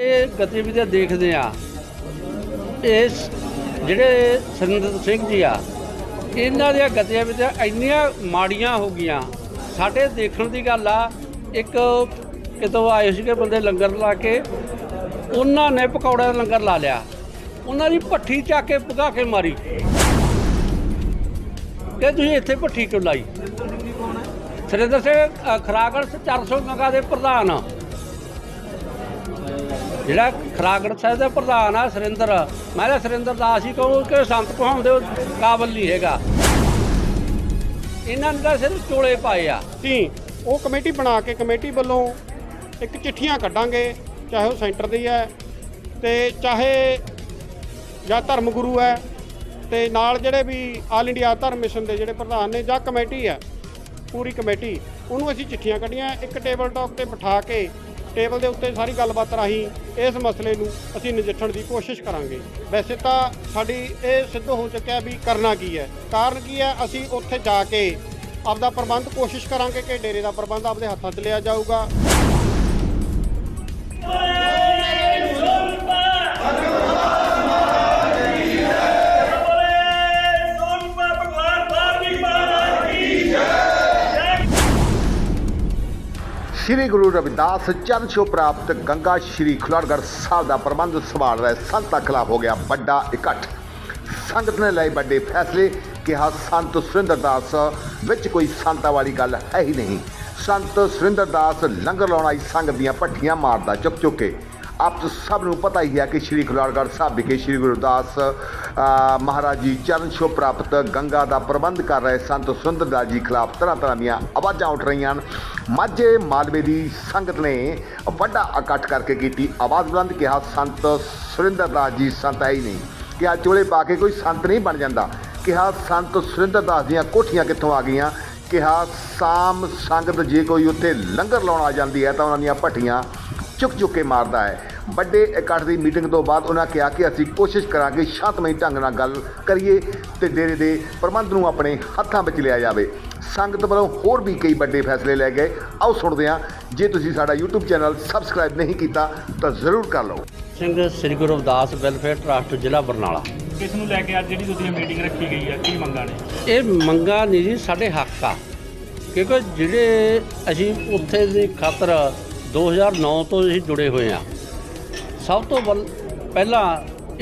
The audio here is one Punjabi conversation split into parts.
ਇਹ ਗਤੀਵਿਧੀਆਂ ਦੇਖਦੇ ਆ ਇਸ ਜਿਹੜੇ ਸੁਰਿੰਦਰ ਸਿੰਘ ਜੀ ਆ ਇਹਨਾਂ ਦੀਆਂ ਗਤੀਵਿਧੀਆਂ ਇੰਨੀਆਂ ਮਾੜੀਆਂ ਹੋ ਗਈਆਂ। ਸਾਡੇ ਦੇਖਣ ਦੀ ਗੱਲ ਆ ਇੱਕ ਕਿਤੋਂ ਆਏ ਸੀਗੇ ਬੰਦੇ ਲੰਗਰ ਲਾ ਕੇ ਉਹਨਾਂ ਨੇ ਪਕੌੜਿਆਂ ਦਾ ਲੰਗਰ ਲਾ ਲਿਆ। ਉਹਨਾਂ ਦੀ ਭੱਠੀ ਚੱਕ ਕੇ ਪਕਾ ਕੇ ਮਾਰੀ। ਕਿ ਤੁਸੀਂ ਇੱਥੇ ਭੱਠੀ ਕਿਉਂ ਲਾਈ? ਸੁਰਿੰਦਰ ਸਿੰਘ ਅ, ਖਰਾਗੜ 400 ਗੰਗਾ ਦੇ ਪ੍ਰਧਾਨ। ਜਿਹੜਾ ਖਰਾਗੜ ਸਾਹਿਬ ਦਾ ਪ੍ਰਧਾਨ ਆ ਸੁਰਿੰਦਰ, ਮੈਂ ਤਾਂ ਸੁਰਿੰਦਰ ਦਾਸ ਹੀ ਕਹੂੰ ਕਿ ਸੰਤ ਕਹਾਉਣ ਦੇ ਕਾਬਲ ਨਹੀਂ ਹੈਗਾ। ਇਹਨਾਂ ਨੇ ਤਾਂ ਸਿਰਫ ਚੋਲੇ ਪਾਏ ਆ। ਅਸੀਂ ਉਹ ਕਮੇਟੀ ਬਣਾ ਕੇ ਕਮੇਟੀ ਵੱਲੋਂ ਇੱਕ ਚਿੱਠੀਆਂ ਕੱਢਾਂਗੇ, ਚਾਹੇ ਉਹ ਸੈਂਟਰ ਦੀ ਹੈ, ਤੇ ਚਾਹੇ ਜਾਂ ਧਰਮ ਗੁਰੂ ਹੈ, ਤੇ ਨਾਲ ਜਿਹੜੇ ਵੀ ਆਲ ਇੰਡੀਆ ਧਰਮ ਮਿਸ਼ਨ ਦੇ ਜਿਹੜੇ ਪ੍ਰਧਾਨ ਨੇ ਜਾਂ ਕਮੇਟੀ ਹੈ, ਪੂਰੀ ਕਮੇਟੀ, ਉਹਨੂੰ ਅਸੀਂ ਚਿੱਠੀਆਂ ਕੱਢੀਆਂ, ਇੱਕ ਟੇਬਲ ਟਾਕ ਤੇ ਬਿਠਾ ਕੇ ਟੇਬਲ ਦੇ ਉੱਤੇ ਸਾਰੀ ਗੱਲਬਾਤ ਰਾਹੀਂ ਇਸ ਮਸਲੇ ਨੂੰ ਅਸੀਂ ਨਜਿੱਠਣ ਦੀ ਕੋਸ਼ਿਸ਼ ਕਰਾਂਗੇ। ਵੈਸੇ ਤਾਂ ਸਾਡੀ ਇਹ ਸਿੱਧ ਹੋ ਚੁੱਕਿਆ ਵੀ ਕਰਨਾ ਕੀ ਹੈ। ਕਾਰਨ ਕੀ ਹੈ? ਅਸੀਂ ਉੱਥੇ ਜਾ ਕੇ ਆਪਦਾ ਪ੍ਰਬੰਧ ਕੋਸ਼ਿਸ਼ ਕਰਾਂਗੇ ਕਿ ਡੇਰੇ ਦਾ ਪ੍ਰਬੰਧ ਆਪਦੇ ਹੱਥਾਂ 'ਚ ਲਿਆ ਜਾਊਗਾ। ਸ੍ਰੀ ਗੁਰੂ ਰਵਿਦਾਸ ਚਰਨ ਛੋਹ ਪ੍ਰਾਪਤ ਗੰਗਾ ਸ਼੍ਰੀ ਖੁਲਾੜਗੜ੍ਹ ਸਾਹਿਬ ਦਾ ਪ੍ਰਬੰਧ ਸੰਭਾਲ ਰਹੇ ਸੰਤਾਂ ਖਿਲਾਫ ਹੋ ਗਿਆ ਵੱਡਾ ਇਕੱਠ। ਸੰਗਤ ਨੇ ਲਏ ਵੱਡੇ ਫੈਸਲੇ ਕਿਹਾ, ਸੰਤ ਸੁਰਿੰਦਰ ਦਾਸ, ਵਿੱਚ ਕੋਈ ਸੰਤਾਂ ਵਾਲੀ ਗੱਲ ਹੈ ਹੀ ਨਹੀਂ। ਸੰਤ ਸੁਰਿੰਦਰ ਦਾਸ ਲੰਗਰ ਲਾਉਣ ਆਈ, ਸੰਗਤ ਦੀਆਂ ਭੱਠੀਆਂ ਮਾਰਦਾ ਚੁੱਕ ਚੁੱਕੇ ਆਪ ਸਭ ਨੂੰ ਪਤਾ ਹੀ ਹੈ ਕਿ ਸ਼੍ਰੀ ਖੁਲਾੜਗੜ੍ਹ ਸਾਹਿਬ ਵਿਖੇ ਸ਼੍ਰੀ ਗੁਰੂ ਰਵਿਦਾਸ ਮਹਾਰਾਜ ਜੀ ਚਰਨ ਛੋਹ ਪ੍ਰਾਪਤ ਗੰਗਾ ਦਾ ਪ੍ਰਬੰਧ ਕਰ ਰਹੇ ਸੰਤ ਸੁਰਿੰਦਰ ਦਾਸ ਜੀ ਖਿਲਾਫ ਤਰ੍ਹਾਂ ਤਰ੍ਹਾਂ ਦੀਆਂ ਆਵਾਜ਼ਾਂ ਉੱਠ ਰਹੀਆਂ ਹਨ। ਮਾਝੇ ਮਾਲਵੇ ਦੀ ਸੰਗਤ ਨੇ ਵੱਡਾ ਇਕੱਠ ਕਰਕੇ ਕੀਤੀ ਆਵਾਜ਼ ਬੁਲੰਦ, ਕਿਹਾ, ਸੰਤ ਸੁਰਿੰਦਰਦਾਸ ਜੀ, ਸੰਤ ਹੈ ਹੀ ਨਹੀਂ। ਕਿਹਾ, ਚੋਲੇ ਪਾ ਕੇ ਕੋਈ ਸੰਤ ਨਹੀਂ ਬਣ ਜਾਂਦਾ। ਕਿਹਾ, ਸੰਤ ਸੁਰਿੰਦਰ ਦਾਸ ਦੀਆਂ ਕੋਠੀਆਂ ਕਿੱਥੋਂ ਆ ਗਈਆਂ? ਕਿਹਾ, ਸਾਮ ਸੰਗਤ ਜੇ ਕੋਈ ਉੱਥੇ ਲੰਗਰ ਲਾਉਣ ਆ ਜਾਂਦੀ ਹੈ ਤਾਂ ਉਹਨਾਂ ਦੀਆਂ ਭੱਟੀਆਂ ਚੁੱਕ ਚੁੱਕ ਕੇ ਮਾਰਦਾ ਹੈ। ਵੱਡੇ ਇਕੱਠ ਦੀ ਮੀਟਿੰਗ ਤੋਂ ਬਾਅਦ ਉਹਨਾਂ ਕਿਹਾ ਕਿ ਅਸੀਂ ਕੋਸ਼ਿਸ਼ ਕਰਾਂਗੇ ਸ਼ਾਂਤਮਈ ਢੰਗ ਨਾਲ ਗੱਲ ਕਰੀਏ ਤੇ ਡੇਰੇ ਦੇ ਪ੍ਰਬੰਧ ਨੂੰ ਆਪਣੇ ਹੱਥਾਂ ਵਿੱਚ ਲਿਆ ਜਾਵੇ। ਸੰਗਤ ਵੱਲੋਂ ਹੋਰ ਵੀ ਕਈ ਵੱਡੇ ਫੈਸਲੇ ਲਏ ਗਏ। ਆਓ ਸੁਣਦੇ ਹਾਂ। ਜੇ ਤੁਸੀਂ ਸਾਡਾ YouTube ਚੈਨਲ ਸਬਸਕ੍ਰਾਈਬ ਨਹੀਂ ਕੀਤਾ ਤਾਂ ਜ਼ਰੂਰ ਕਰ ਲਓ। ਸਿੰਘ ਸ੍ਰੀ ਗੁਰੂ ਰਵਿਦਾਸ ਵੈਲਫੇਅਰ ਟਰਸਟ ਜ਼ਿਲ੍ਹਾ ਬਰਨਾਲਾ। ਕਿਸ ਨੂੰ ਲੈ ਕੇ ਅੱਜ ਜਿਹੜੀ ਤੁਸੀਂ ਮੀਟਿੰਗ ਰੱਖੀ ਗਈ ਹੈ ਕੀ ਮੰਗਾਂ ਨੇ? ਇਹ ਮੰਗਾ ਨਹੀਂ ਜੀ ਸਾਡੇ ਹੱਕ ਆ। ਕਿਉਂਕਿ ਜਿਹੜੇ ਅਸੀਂ ਉੱਥੇ ਦੀ ਖਾਤਰ 2009 ਤੋਂ ਅਸੀਂ ਜੁੜੇ ਹੋਏ ਆ ਸਭ ਤੋਂ ਵੱਲ- ਪਹਿਲਾਂ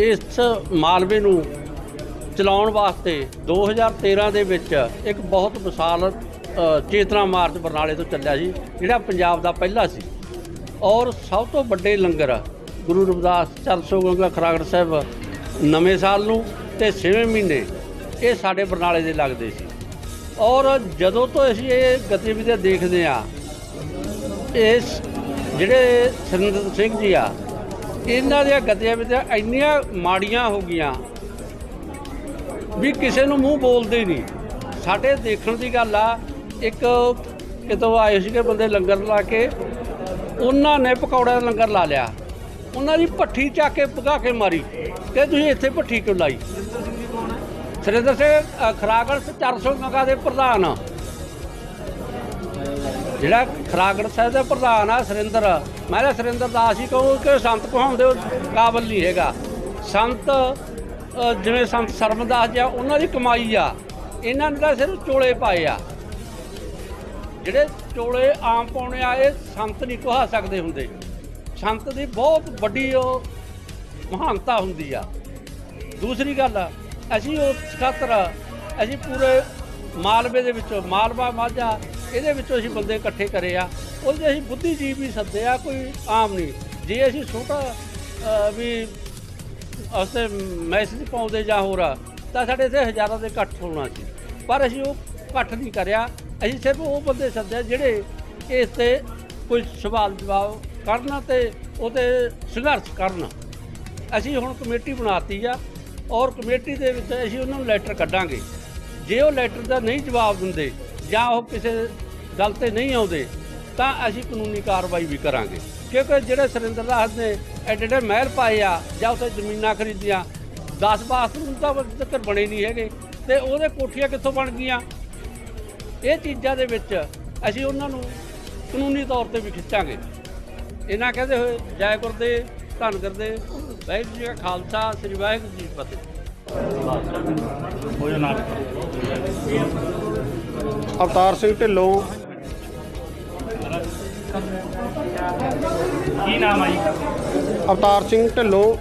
ਇਸ ਮਾਲਵੇ ਨੂੰ ਚਲਾਉਣ ਵਾਸਤੇ 2013 ਦੇ ਵਿੱਚ ਇੱਕ ਬਹੁਤ ਵਿਸ਼ਾਲ ਚੇਤਨਾ ਮਾਰਚ ਬਰਨਾਲੇ ਤੋਂ ਚੱਲਿਆ ਸੀ, ਜਿਹੜਾ ਪੰਜਾਬ ਦਾ ਪਹਿਲਾ ਸੀ। ਔਰ ਸਭ ਤੋਂ ਵੱਡੇ ਲੰਗਰ ਗੁਰੂ ਰਵਿਦਾਸ ਚਰਸੋ ਗੰਗਾ ਖਰਾਗੜ ਸਾਹਿਬ ਨਵੇਂ ਸਾਲ ਨੂੰ ਤੇ 6ਵੇਂ ਮਹੀਨੇ ਇਹ ਸਾਡੇ ਬਰਨਾਲੇ ਦੇ ਲੱਗਦੇ ਸੀ। ਔਰ ਜਦੋਂ ਤੋਂ ਅਸੀਂ ਇਹ ਗਤੀਵਿਧੀਆਂ ਦੇਖਦੇ ਆ ਇਸ ਜਿਹੜੇ ਸੁਰਿੰਦਰ ਸਿੰਘ ਜੀ ਆ ਇਹਨਾਂ ਦੀਆਂ ਗਤੀਵਿਧੀਆਂ ਇੰਨੀਆਂ ਮਾੜੀਆਂ ਹੋ ਗਈਆਂ ਵੀ ਕਿਸੇ ਨੂੰ ਮੂੰਹ ਬੋਲਦੇ ਹੀ ਨਹੀਂ। ਸਾਡੇ ਦੇਖਣ ਦੀ ਗੱਲ ਆ, ਇੱਕ ਕਿਤੋਂ ਆਏ ਸੀਗੇ ਬੰਦੇ ਲੰਗਰ ਲਾ ਕੇ, ਉਹਨਾਂ ਨੇ ਪਕੌੜੇ ਦਾ ਲੰਗਰ ਲਾ ਲਿਆ। ਉਹਨਾਂ ਦੀ ਭੱਠੀ ਚੱਕ ਕੇ ਭਗਾ ਕੇ ਮਾਰੀ ਕਿ ਤੁਸੀਂ ਇੱਥੇ ਭੱਠੀ ਕਿਉਂ ਲਾਈ? ਸੁਰਿੰਦਰ ਸਿੰਘ ਖਰਾਗੜ 400 ਗੰਗਾ ਦੇ ਪ੍ਰਧਾਨ। ਜਿਹੜਾ ਖਰਾਗੜ ਸਾਹਿਬ ਦਾ ਪ੍ਰਧਾਨ ਆ ਸੁਰਿੰਦਰ, ਮੈਂ ਤਾਂ ਸੁਰਿੰਦਰ ਦਾਸ ਹੀ ਕਹੂੰ ਕਿ ਸੰਤ ਕਹਾਉਣ ਦੇ ਕਾਬਲ ਨਹੀਂ ਹੈਗਾ। ਸੰਤ ਜਿਵੇਂ ਸੰਤ ਸਰਮਦਾਸ ਜੀ ਆ, ਉਹਨਾਂ ਦੀ ਕਮਾਈ ਆ। ਇਹਨਾਂ ਨੇ ਤਾਂ ਸਿਰਫ ਚੋਲੇ ਪਾਏ ਆ। ਜਿਹੜੇ ਚੋਲੇ ਆਮ ਪਾਉਣੇ ਆ, ਇਹ ਸੰਤ ਨਹੀਂ ਕਹਾ ਸਕਦੇ ਹੁੰਦੇ। ਸੰਤ ਦੀ ਬਹੁਤ ਵੱਡੀ ਉਹ ਮਹਾਨਤਾ ਹੁੰਦੀ ਆ। ਦੂਸਰੀ ਗੱਲ, ਅਸੀਂ ਉਸ ਖਾਤਰ ਅਸੀਂ ਪੂਰੇ ਮਾਲਵੇ ਦੇ ਵਿੱਚੋਂ, ਮਾਲਵਾ ਮਾਝਾ ਇਹਦੇ ਵਿੱਚੋਂ ਅਸੀਂ ਬੰਦੇ ਇਕੱਠੇ ਕਰੇ ਆ ਉਹਦੇ ਅਸੀਂ ਬੁੱਧੀਜੀਵ ਵੀ ਸੱਦੇ ਆ ਕੋਈ ਆਮ ਨਹੀਂ। ਜੇ ਅਸੀਂ ਛੋਟਾ ਅ, ਵੀ ਉਸਤੇ ਮੈਸੇਜ ਪਾਉਂਦੇ ਜਾਂ ਹੋਰ ਆ, ਤਾਂ ਸਾਡੇ ਇੱਥੇ ਹਜ਼ਾਰਾਂ ਦੇ ਇਕੱਠ ਹੋਣਾ ਸੀ। ਪਰ ਅਸੀਂ ਉਹ ਇਕੱਠ ਨਹੀਂ ਕਰਿਆ ਅਸੀਂ ਸਿਰਫ ਉਹ ਬੰਦੇ ਸੱਦੇ ਜਿਹੜੇ ਇਸ ਤੇ ਕੋਈ ਸਵਾਲ ਜਵਾਬ ਕਰਨ ਤੇ ਉਹਤੇ ਸੰਘਰਸ਼ ਕਰਨ। ਅਸੀਂ ਹੁਣ ਕਮੇਟੀ ਬਣਾਤੀ ਆ ਔਰ ਕਮੇਟੀ ਦੇ ਵਿੱਚ ਅਸੀਂ ਉਹਨਾਂ ਨੂੰ ਲੈਟਰ ਕੱਢਾਂਗੇ। ਜੇ ਉਹ ਲੈਟਰ ਦਾ ਨਹੀਂ ਜਵਾਬ ਦਿੰਦੇ ਜਾਂ ਉਹ ਕਿਸੇ ਗੱਲ ਤੇ ਨਹੀਂ ਆਉਂਦੇ ਤਾਂ ਅਸੀਂ ਕਾਨੂੰਨੀ ਕਾਰਵਾਈ ਵੀ ਕਰਾਂਗੇ। ਕਿਉਂਕਿ ਜਿਹੜੇ ਸੁਰਿੰਦਰ ਦਾਸ ਨੇ ਐਡੇ ਐਡੇ ਮਹਿਲ ਪਾਏ ਆ ਜਾਂ ਉੱਥੇ ਜ਼ਮੀਨਾਂ ਖਰੀਦੀਆਂ 10 ਬਾਥਰੂਮ ਤਾਂ ਤੱਕ ਬਣੇ ਨਹੀਂ ਹੈਗੇ ਤੇ ਉਹਦੇ ਕੋਠੀਆਂ ਕਿੱਥੋਂ ਬਣ ਗਈਆਂ? ਇਹ ਚੀਜ਼ਾਂ ਦੇ ਵਿੱਚ ਅਸੀਂ ਉਹਨਾਂ ਨੂੰ ਕਾਨੂੰਨੀ ਤੌਰ ਤੇ ਵੀ ਖਿੱਚਾਂਗੇ। ਇਹਨਾਂ ਕਹਿੰਦੇ ਹੋਏ ਜੈ ਗੁਰਦੇਵ ਧੰਨ ਕਰਦੇ ਵਾਹਿਗੁਰੂ ਜੀ ਕਾ ਖਾਲਸਾ ਸ੍ਰੀ ਵਾਹਿਗੁਰੂ ਜੀ ਕੀ ਫਤਿਹ। ਅਵਤਾਰ ਸਿੰਘ ਢਿੱਲੋਂ ਕੀ ਨਾਮ ਆ ਅਵਤਾਰ ਸਿੰਘ ਢਿੱਲੋਂ,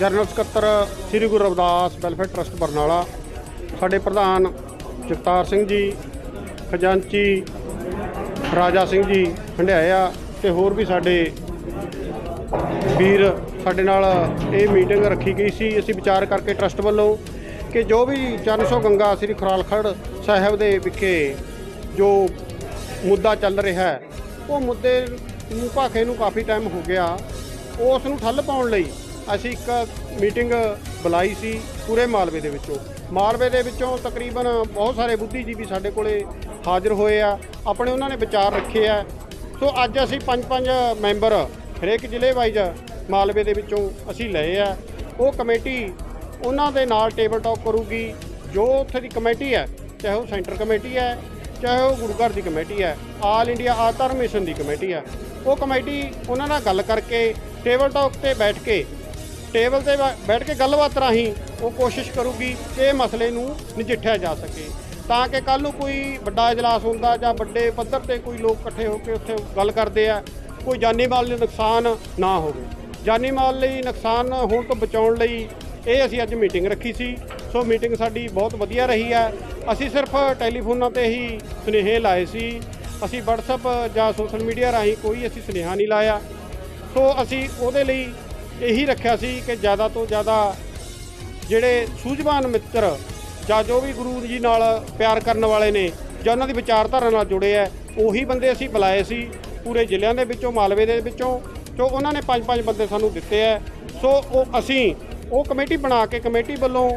ਜਨਰਲ ਸਕੱਤਰ ਸ੍ਰੀ ਗੁਰੂ ਰਵਿਦਾਸ ਵੈਲਫੇਅਰ ਟਰਸਟ ਬਰਨਾਲਾ। ਸਾਡੇ ਪ੍ਰਧਾਨ ਜਗਤਾਰ ਸਿੰਘ ਜੀ, ਖਜ਼ਾਨਚੀ ਰਾਜਾ ਸਿੰਘ ਜੀ ਹੰਡਿਆਇਆ ਤੇ ਹੋਰ ਵੀ ਸਾਡੇ ਵੀਰ ਸਾਡੇ ਨਾਲ ਇਹ ਮੀਟਿੰਗ ਰੱਖੀ ਗਈ ਸੀ। ਅਸੀਂ ਵਿਚਾਰ ਕਰਕੇ ਟਰਸਟ ਵੱਲੋਂ ਕਿ ਜੋ ਵੀ ਚਰਨ ਗੰਗਾ ਸ੍ਰੀ ਖੁਰਾਲਖੜ ਸਾਹਿਬ ਦੇ ਵਿਖੇ ਜੋ ਮੁੱਦਾ ਚੱਲ ਰਿਹਾ ਹੈ ਉਹ ਮੁੱਦੇ ਨੂੰ ਭਾਖੇ ਨੂੰ ਕਾਫੀ ਟਾਈਮ ਹੋ ਗਿਆ। ਉਸ ਨੂੰ ਠੱਲ ਪਾਉਣ ਲਈ ਅਸੀਂ ਇੱਕ ਮੀਟਿੰਗ ਬੁਲਾਈ ਸੀ ਪੂਰੇ ਮਾਲਵੇ ਦੇ ਵਿੱਚੋਂ। ਮਾਲਵੇ ਦੇ ਵਿੱਚੋਂ ਤਕਰੀਬਨ ਬਹੁਤ ਸਾਰੇ ਬੁੱਧੀਜੀਵੀ ਸਾਡੇ ਕੋਲੇ ਹਾਜ਼ਰ ਹੋਏ ਆ, ਆਪਣੇ ਉਹਨਾਂ ਨੇ ਵਿਚਾਰ ਰੱਖੇ ਆ। ਸੋ ਅੱਜ ਅਸੀਂ ਪੰਜ ਪੰਜ ਮੈਂਬਰ, ਹਰੇਕ ਜ਼ਿਲ੍ਹੇ ਵਾਈਜ਼ ਮਾਲਵੇ ਦੇ ਵਿੱਚੋਂ ਅਸੀਂ ਲਏ ਆ। ਉਹ ਕਮੇਟੀ ਉਹਨਾਂ ਦੇ ਨਾਲ ਟੇਬਲ ਟਾਕ ਕਰੂਗੀ। ਜੋ ਉੱਥੇ ਦੀ ਕਮੇਟੀ ਹੈ, ਚਾਹੇ ਉਹ ਸੈਂਟਰ ਕਮੇਟੀ ਹੈ ਚਾਹੇ ਉਹ ਗੁਰੂ ਘਰ ਦੀ ਕਮੇਟੀ ਹੈ ਆਲ ਇੰਡੀਆ ਆਧਾਰ ਮਿਸ਼ਨ ਦੀ ਕਮੇਟੀ ਹੈ। ਉਹ ਕਮੇਟੀ ਉਹਨਾਂ ਨਾਲ ਗੱਲ ਕਰਕੇ ਟੇਬਲ ਟਾਕ ਤੇ ਬੈਠ ਕੇ, ਟੇਬਲ ਤੇ ਬੈ- ਬੈਠ ਕੇ ਗੱਲਬਾਤ ਰਾਹੀਂ ਉਹ ਕੋਸ਼ਿਸ਼ ਕਰੂਗੀ ਕਿ ਇਹ ਮਸਲੇ ਨੂੰ ਨਜਿੱਠਿਆ ਜਾ ਸਕੇ। ਤਾਂ ਕਿ ਕੱਲ ਨੂੰ ਕੋਈ ਵੱਡਾ ਇਜਲਾਸ ਹੁੰਦਾ ਜਾਂ ਵੱਡੇ ਪੱਧਰ ਤੇ ਕੋਈ ਲੋਕ ਇਕੱਠੇ ਹੋ ਕੇ ਉੱਥੇ ਗੱਲ ਕਰਦੇ ਆ, ਕੋਈ ਜਾਨੀ ਮਾਲ ਨੂੰ ਨੁਕਸਾਨ ਨਾ ਹੋਵੇ। ਜਾਨੀ ਮਾਲ ਲਈ ਨੁਕਸਾਨ ਹੋਣ ਤੋਂ ਬਚਾਉਣ ਲਈ ਇਹ ਅਸੀਂ ਅੱਜ ਮੀਟਿੰਗ ਰੱਖੀ ਸੀ। ਸੋ ਮੀਟਿੰਗ ਸਾਡੀ ਬਹੁਤ ਵਧੀਆ ਰਹੀ ਹੈ। ਅਸੀਂ ਸਿਰਫ ਟੈਲੀਫੋਨਾਂ ਤੇ ਹੀ ਸੁਨੇਹੇ ਲਾਏ ਸੀ। ਅਸੀਂ WhatsApp ਜਾਂ ਸੋਸ਼ਲ ਮੀਡੀਆ ਰਾਹੀਂ ਕੋਈ ਅਸੀਂ ਸੁਨੇਹਾ ਨਹੀਂ ਲਾਇਆ। ਸੋ ਅਸੀਂ ਉਹਦੇ ਲਈ ਇਹੀ ਰੱਖਿਆ ਸੀ ਕਿ ਜ਼ਿਆਦਾ ਤੋਂ ਜ਼ਿਆਦਾ ਜਿਹੜੇ ਸੂਝਵਾਨ ਮਿੱਤਰ ਜਾਂ ਜੋ ਵੀ ਗੁਰੂ ਜੀ ਨਾਲ ਪਿਆਰ ਕਰਨ ਵਾਲੇ ਨੇ ਜਾਂ ਉਹਨਾਂ ਦੀ ਵਿਚਾਰਧਾਰਾ ਨਾਲ ਜੁੜੇ ਆ ਉਹੀ ਬੰਦੇ ਅਸੀਂ ਬੁਲਾਏ ਸੀ ਪੂਰੇ ਜ਼ਿਲ੍ਹਿਆਂ ਦੇ ਵਿੱਚੋਂ, ਮਾਲਵੇ ਦੇ ਵਿੱਚੋਂ। ਸੋ ਉਹਨਾਂ ਨੇ ਪੰਜ ਪੰਜ ਬੰਦੇ ਸਾਨੂੰ ਦਿੱਤੇ ਆ ਸੋ ਉਹ ਅਸੀਂ ਉਹ ਕਮੇਟੀ ਬਣਾ ਕੇ ਕਮੇਟੀ ਵੱਲੋਂ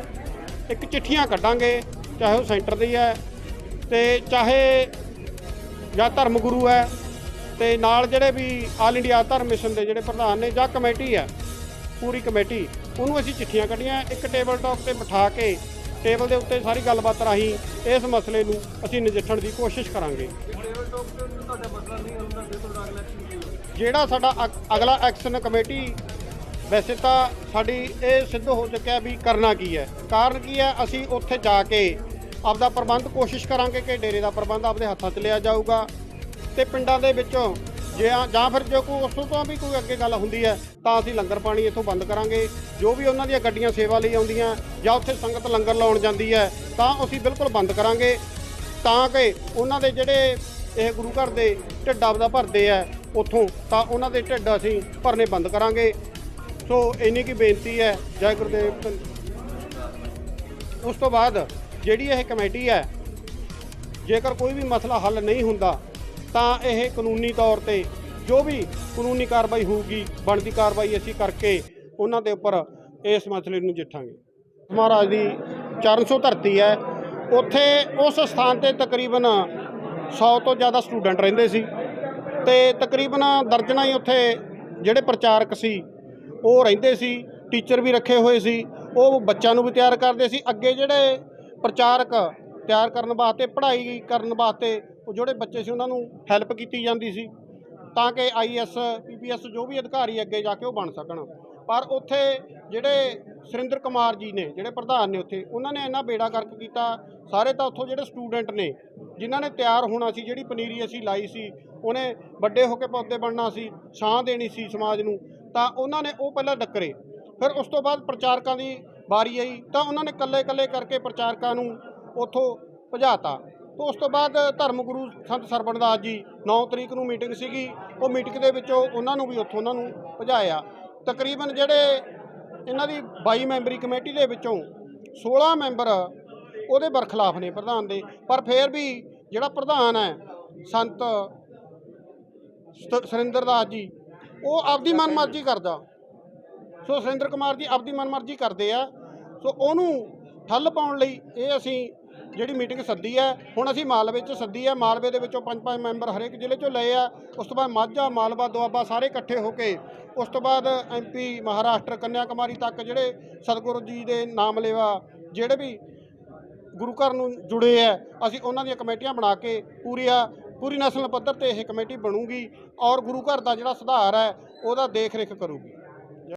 ਇੱਕ ਚਿੱਠੀਆਂ ਕੱਢਾਂਗੇ ਚਾਹੇ ਉਹ ਸੈਂਟਰ ਦੀ ਹੈ ਤੇ ਚਾਹੇ ਜਾਂ ਧਰਮ ਗੁਰੂ ਹੈ ਤੇ ਨਾਲ ਜਿਹੜੇ ਵੀ ਆਲ ਇੰਡੀਆ ਧਰਮ ਮਿਸ਼ਨ ਦੇ ਜਿਹੜੇ ਪ੍ਰਧਾਨ ਨੇ ਜਾਂ ਕਮੇਟੀ ਹੈ ਪੂਰੀ ਕਮੇਟੀ ਉਹਨੂੰ ਅਸੀਂ ਚਿੱਠੀਆਂ ਕੱਢੀਆਂ ਇੱਕ ਟੇਬਲ ਟਾਕ ਤੇ ਬਿਠਾ ਕੇ ਟੇਬਲ ਦੇ ਉੱਤੇ ਸਾਰੀ ਗੱਲਬਾਤ ਰਾਹੀਂ ਇਸ ਮਸਲੇ ਨੂੰ ਅਸੀਂ ਨਜਿੱਠਣ ਦੀ ਕੋਸ਼ਿਸ਼ ਕਰਾਂਗੇ। ਜਿਹੜਾ ਸਾਡਾ ਅਗ- ਅਗਲਾ ਐਕਸ਼ਨ ਕਮੇਟੀ ਵੈਸੇ ਤਾਂ ਸਾਡੀ ਇਹ ਸਿੱਧ ਹੋ ਚੁੱਕਿਆ ਵੀ ਕਰਨਾ ਕੀ ਹੈ। ਕਾਰਨ ਕੀ ਹੈ? ਅਸੀਂ ਉੱਥੇ ਜਾ ਕੇ ਆਪਦਾ ਪ੍ਰਬੰਧ ਕੋਸ਼ਿਸ਼ ਕਰਾਂਗੇ ਕਿ ਡੇਰੇ ਦਾ ਪ੍ਰਬੰਧ ਆਪਦੇ ਹੱਥਾਂ 'ਚ ਲਿਆ ਜਾਊਗਾ ਤੇ ਪਿੰਡਾਂ ਦੇ ਵਿੱਚੋਂ ਜੇ ਜਾਂ ਫਿਰ ਜੋ ਕੋਈ ਉਸ ਤੋਂ ਵੀ ਕੋਈ ਅੱਗੇ ਗੱਲ ਹੁੰਦੀ ਹੈ, ਤਾਂ ਅਸੀਂ ਲੰਗਰ ਪਾਣੀ ਇੱਥੋਂ ਬੰਦ ਕਰਾਂਗੇ। ਜੋ ਵੀ ਉਹਨਾਂ ਦੀਆਂ ਗੱਡੀਆਂ ਸੇਵਾ ਲਈ ਆਉਂਦੀਆਂ ਜਾਂ ਉੱਥੇ ਸੰਗਤ ਲੰਗਰ ਲਾਉਣ ਜਾਂਦੀ ਹੈ, ਤਾਂ ਅਸੀਂ ਬਿਲਕੁਲ ਬੰਦ ਕਰਾਂਗੇ। ਤਾਂ ਕਿ ਉਹਨਾਂ ਦੇ ਜਿਹੜੇ ਇਹ ਗੁਰੂ ਘਰ ਦੇ ਢਿੱਡ ਆਪਦਾ ਭਰਦੇ ਆ ਉੱਥੋਂ, ਤਾਂ ਉਹਨਾਂ ਦੇ ਢਿੱਡ ਅਸੀਂ ਭਰਨੇ ਬੰਦ ਕਰਾਂਗੇ। ਸੋ ਇੰਨੀ ਕੀ ਬੇਨਤੀ ਹੈ ਜੈ ਗੁਰਦੇਵ ਧੰਨ- ਉਸ ਤੋਂ ਬਾਅਦ ਜਿਹੜੀ ਇਹ ਕਮੇਟੀ ਹੈ, ਜੇਕਰ ਕੋਈ ਵੀ ਮਸਲਾ ਹੱਲ ਨਹੀਂ ਹੁੰਦਾ, ਤਾਂ ਇਹ ਕਾਨੂੰਨੀ ਤੌਰ ਤੇ ਜੋ ਵੀ ਕਾਨੂੰਨੀ ਕਾਰਵਾਈ ਹੋਊਗੀ, ਬਣਦੀ ਕਾਰਵਾਈ ਅਸੀਂ ਕਰਕੇ ਉਹਨਾਂ ਦੇ ਉੱਪਰ ਇਸ ਮਸਲੇ ਨੂੰ ਜਿੱਠਾਂਗੇ ਮਹਾਰਾਜ ਦੀ 400 ਧਰਤੀ ਹੈ। ਉੱਥੇ ਉਸ ਸਥਾਨ ਤੇ ਤਕਰੀਬਨ 100 ਤੋਂ ਜ਼ਿਆਦਾ ਸਟੂਡੈਂਟ ਰਹਿੰਦੇ ਸੀ ਤੇ ਤਕਰੀਬਨ ਦਰਜਨਾਂ ਹੀ ਉੱਥੇ ਜਿਹੜੇ ਪ੍ਰਚਾਰਕ ਸੀ ਉਹ ਰਹਿੰਦੇ ਸੀ ਟੀਚਰ ਵੀ ਰੱਖੇ ਹੋਏ ਸੀ, ਉਹ ਬੱਚਿਆਂ ਨੂੰ ਵੀ ਤਿਆਰ ਕਰਦੇ ਸੀ। ਅੱਗੇ ਜਿਹੜੇ ਪ੍ਰਚਾਰਕ ਤਿਆਰ ਕਰਨ ਵਾਸਤੇ, ਪੜ੍ਹਾਈ ਕਰਨ ਵਾਸਤੇ, ਉਹ ਜਿਹੜੇ ਬੱਚੇ ਸੀ, ਉਹਨਾਂ ਨੂੰ ਹੈਲਪ ਕੀਤੀ ਜਾਂਦੀ ਸੀ, ਤਾਂ ਕਿ ਆਈਐਸ ਪੀਪੀਐਸ ਜੋ ਵੀ ਅਧਿਕਾਰੀ ਅੱਗੇ ਜਾ ਕੇ ਉਹ ਬਣ ਸਕਣ। ਪਰ ਉੱਥੇ ਜਿਹੜੇ ਸੁਰਿੰਦਰ ਕੁਮਾਰ ਜੀ ਨੇ, ਜਿਹੜੇ ਪ੍ਰਧਾਨ ਨੇ ਉੱਥੇ, ਉਹਨਾਂ ਨੇ ਇੰਨਾ ਬੇੜਾ ਕਰਕ ਕੀਤਾ, ਸਾਰੇ ਤਾਂ ਉੱਥੋਂ ਜਿਹੜੇ ਸਟੂਡੈਂਟ ਨੇ, ਜਿਨ੍ਹਾਂ ਨੇ ਤਿਆਰ ਹੋਣਾ ਸੀ, ਜਿਹੜੀ ਪਨੀਰੀ ਅਸੀਂ ਲਾਈ ਸੀ, ਉਹਨੇ ਵੱਡੇ ਹੋ ਕੇ ਪੌਦੇ ਬਣਨਾ ਸੀ ਛਾਂ ਦੇਣੀ ਸੀ ਸਮਾਜ ਨੂੰ ਤਾਂ ਉਹਨਾਂ ਨੇ ਉਹ ਪਹਿਲਾਂ ਡੱਕਰੇ। ਫਿਰ ਉਸ ਤੋਂ ਬਾਅਦ ਪ੍ਰਚਾਰਕਾਂ ਦੀ ਵਾਰੀ ਆਈ ਤਾਂ ਉਹਨਾਂ ਨੇ ਕੱਲੇ-ਕੱਲੇ ਕਰਕੇ ਪ੍ਰਚਾਰਕਾਂ ਨੂੰ ਉੱਥੋਂ ਭਜਾਤਾ। ਤੋਂ ਉਸ ਤੋਂ ਬਾਅਦ ਧਰਮ ਗੁਰੂ ਸੰਤ ਸਰਬਣਦਾਸ ਜੀ 9 ਤਰੀਕ ਨੂੰ ਮੀਟਿੰਗ ਸੀਗੀ, ਉਹ ਮੀਟਿੰਗ ਦੇ ਵਿੱਚੋਂ ਉਹਨਾਂ ਨੂੰ ਵੀ ਉੱਥੋਂ ਉਹਨਾਂ ਨੂੰ ਭਜਾਇਆ। ਤਕਰੀਬਨ ਜਿਹੜੇ ਇਹਨਾਂ ਦੀ 22 ਮੈਂਬਰੀ ਕਮੇਟੀ ਦੇ ਵਿੱਚੋਂ 16 ਮੈਂਬਰ ਉਹਦੇ ਬਰਖਲਾਫ ਨੇ ਪ੍ਰਧਾਨ ਦੇ। ਪਰ ਫਿਰ ਵੀ ਜਿਹੜਾ ਪ੍ਰਧਾਨ ਹੈ ਸੰਤ ਸ- ਸੁਰਿੰਦਰ ਦਾਸ ਜੀ ਉਹ ਆਪਦੀ ਮਨਮਰਜ਼ੀ ਕਰਦਾ। ਸੋ ਸੁਰਿੰਦਰ ਕੁਮਾਰ ਜੀ ਆਪਦੀ ਮਨਮਰਜ਼ੀ ਕਰਦੇ ਆ। ਸੋ ਉਹਨੂੰ ਠੱਲ ਪਾਉਣ ਲਈ ਇਹ ਅਸੀਂ ਜਿਹੜੀ ਮੀਟਿੰਗ ਸੱਦੀ ਹੈ, ਹੁਣ ਅਸੀਂ ਮਾਲਵੇ 'ਚ ਸੱਦੀ ਹੈ। ਮਾਲਵੇ ਦੇ ਵਿੱਚੋਂ ਪੰਜ ਪੰਜ ਮੈਂਬਰ ਹਰੇਕ ਜ਼ਿਲ੍ਹੇ 'ਚੋਂ ਲਏ ਆ। ਉਸ ਤੋਂ ਬਾਅਦ ਮਾਝਾ, ਮਾਲਵਾ, ਦੁਆਬਾ ਸਾਰੇ ਇਕੱਠੇ ਹੋ ਕੇ ਉਸ ਤੋਂ ਬਾਅਦ ਐਮਪੀ ਮਹਾਰਾਸ਼ਟਰ ਕੰਨਿਆ ਕੁਮਾਰੀ ਤੱਕ ਜਿਹੜੇ ਸਤਿਗੁਰੂ ਜੀ ਦੇ ਨਾਮ ਲੇਵਾ ਜਿਹੜੇ ਵੀ ਗੁਰੂ ਘਰ ਨੂੰ ਜੁੜੇ ਆ, ਅਸੀਂ ਉਹਨਾਂ ਦੀਆਂ ਕਮੇਟੀਆਂ ਬਣਾ ਕੇ ਪੂਰੀਆਂ ਪੂਰੀ ਨੈਸ਼ਨਲ ਪੱਧਰ ਤੇ ਇਹ ਕਮੇਟੀ ਬਣੂਗੀ ਔਰ ਗੁਰੂ ਘਰ ਦਾ ਜਿਹੜਾ ਸੁਧਾਰ ਹੈ, ਉਹਦਾ ਦੇਖ ਰੇਖ ਕਰੂਗੀ।